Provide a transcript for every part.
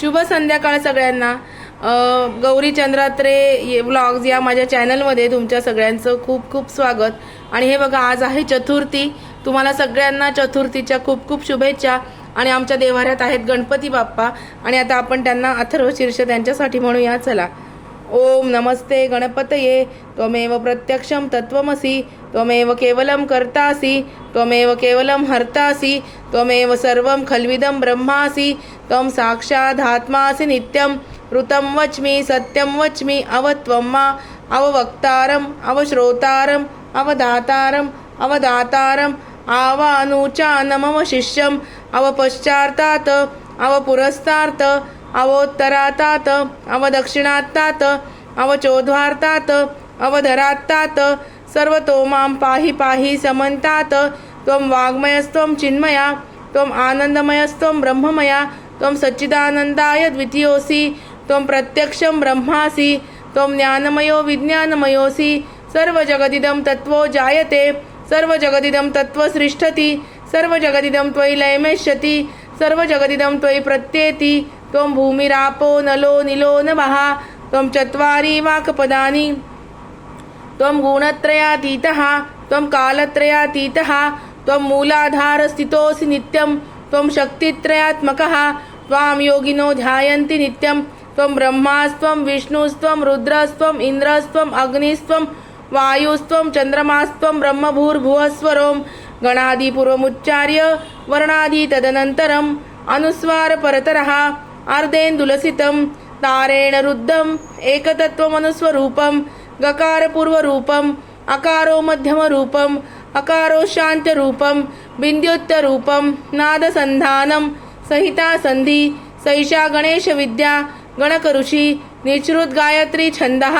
शुभ संध्याकाळ सगळ्यांना. गौरी चंद्रात्रे व्लॉग्स या माझ्या चॅनलमध्ये तुमच्या सगळ्यांचं खूप खूप स्वागत. आणि हे बघा आज आहे चतुर्थी. तुम्हाला सगळ्यांना चतुर्थीच्या खूप खूप शुभेच्छा. आणि आमच्या देवाऱ्यात आहेत गणपती बाप्पा. आणि आता आपण त्यांना अथर्व शीर्ष त्यांच्यासाठी म्हणूया चला. ओम नमस्ते गणपतये त्वमेव प्रत्यक्षं तत्त्वमसि त्वमेव केवलं कर्तासि त्वमेव केवलं हर्तासि त्वमेव सर्वं खल्विदं ब्रह्मासि त्वं साक्षादात्मासि नित्यं ऋतं वच्मि सत्यं वच्मि अवत्वं मा अववक्तारम् अवश्रोतारम् अवदातारम् अवदातारम् आवानुचानमवशिष्यम् अवपश्चार्तात् अवपुरस्तार्त अवोत्तरातात अवदक्षिणात्तात अवचोद्वार्तात अवधरात्तात सर्वतो मां पाहि पाहि समंतात त्वं वाङ्मयस्त्वं चिन्मया त्वम् आनन्दमयस्त्वं ब्रह्ममया त्वं सच्चिदानन्दाय द्वितीयोऽसि त्वं प्रत्यक्षं ब्रह्मासि त्वं ज्ञानमयो विज्ञानमयोऽसि सर्वजगदिदं तत्त्वो जायते सर्वजगदिदं तत्त्वसृष्ठति सर्वजगदिदं त्वयि लयमेष्यति सर्वजगदिदं त्वयि प्रत्येति त्वं भूमिरापो नलो निलो नमः त्वं चत्वारि वाक्पदानि। त्वं गुणत्रयातीतः त्वं कालत्रयातीतः त्वं मूलाधारस्थितोऽसि नित्यं त्वं शक्तित्रयात्मकः त्वां योगिनो ध्यायन्ति नित्यं त्वं ब्रह्मास्त्वं विष्णुस्त्वं रुद्रस्त्वम् इन्द्रस्त्वम् अग्निस्त्वं वायुस्त्वं चन्द्रमास्त्वं ब्रह्मभूर्भुवस्वरों गणादिपूर्वमुच्चार्य वर्णादि तदनन्तरम् अनुस्वारपरतरः अर्धेन्दुलसितं तारेण रुद्धम् एकतत्त्वमनुस्वरूपं गकारपूर्वरूपम् अकारो मध्यमरूपम् अकारो शान्तरूपं बिन्द्युत्तरूपं नादसन्धानं सहिता सन्धि सैषा गणेशविद्या गणकऋषी निश्रुतगायत्री छन्दः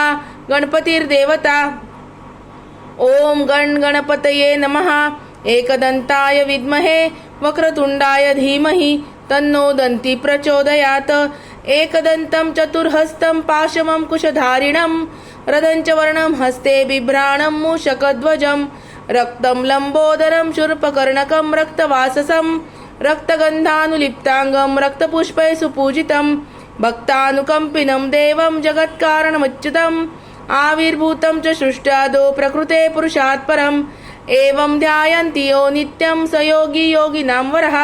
गणपतिर्देवता। ॐ गण गणपतये नमः। एकदन्ताय विद्महे वक्रतुण्डाय धीमहि। तन्नो दन्ति प्रचोदयात्। एकदन्तं चतुर्हस्तं पाशमं कुशधारिणं रदञ्च वर्णं हस्ते बिभ्राणं मूषकध्वजं रक्तं लम्बोदरं शूर्पकर्णकं रक्तवाससं रक्तगन्धानुलिप्ताङ्गं रक्तपुष्पै सुपूजितं भक्तानुकम्पिनं देवं जगत्कारणमुच्युतम् आविर्भूतं च सृष्ट्यादो प्रकृते पुरुषात् परम् एवं ध्यायन्ति यो नित्यं स योगी योगिनां वरः।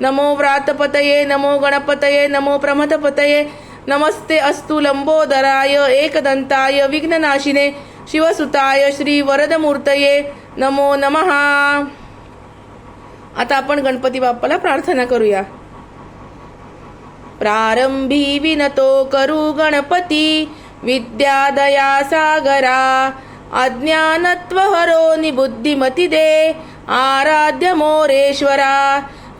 नमो व्रातपतये नमो गणपतये नमो प्रमथपतये. नमस्ते अस्तु लंबोदराय एकदंताय विघ्ननाशिने शिवसुताय श्री वरदमूर्तये नमो नमः. आता आपण गणपती बाप्पाला प्रार्थना करूया. प्रारंभी विनतो करू गणपती विद्यादया सागरा अज्ञानत्व हरो निबुद्धिमती दे आराध्य मोरेश्वरा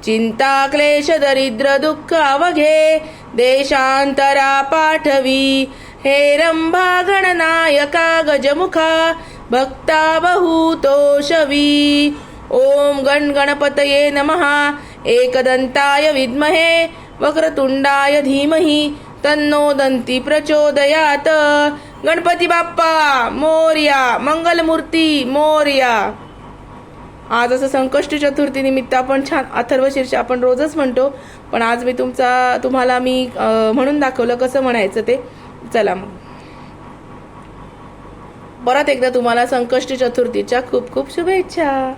चिंता क्लेश दरिद्र दुःख अवघे देशांतरा पाठवी. हे रंभा गणनायका गजमुखा भक्ता बहुतोषवी. ओम गण गणपतये नमः. एकदंताय विद्महे वक्रतुंडाय धीमहि तन्नो दंती प्रचोदयात. गणपती बाप्पा मोर्या मंगलमूर्ती मोर्या. आज असं संकष्ट चतुर्थी निमित्त आपण छान अथर्व शीर्ष आपण रोजच म्हणतो पण आज मी तुमचा तुम्हाला मी म्हणून दाखवलं कसं म्हणायचं ते. चला मग. परत एकदा तुम्हाला संकष्ट चतुर्थीच्या खूप खूप शुभेच्छा.